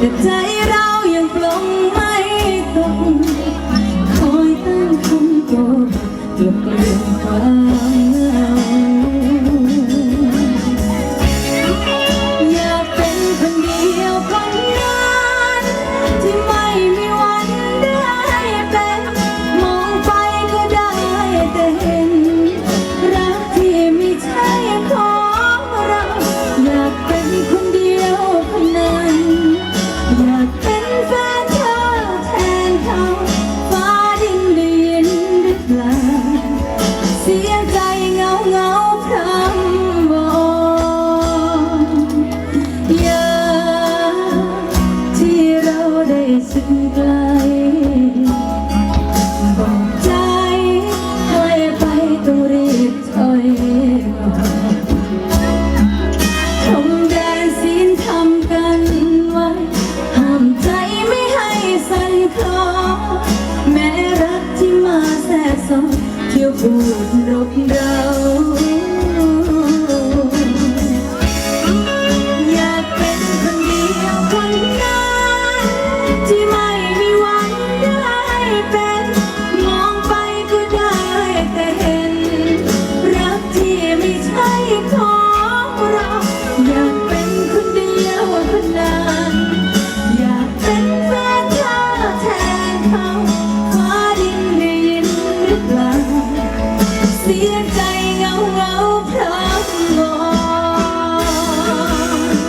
แต่ใจเรายังปงไม่ตรงคอยตั้งคำกลับเลี่ความ บอกใจใกไปต้องรียก่อนทำแดนศีลทำกันไวห้ามใจไม่ให้สั่นคลอแม้รักที่มาแทรกซ้อนเที่ยวบูดรบเรา ที่ไม่มีวันได้เป็น มองไปก็ได้แต่เห็น รักที่ไม่ใช่ของเรา อยากเป็นคนเดียวคนนั้น อยากเป็นแฟนเธอแทนเขา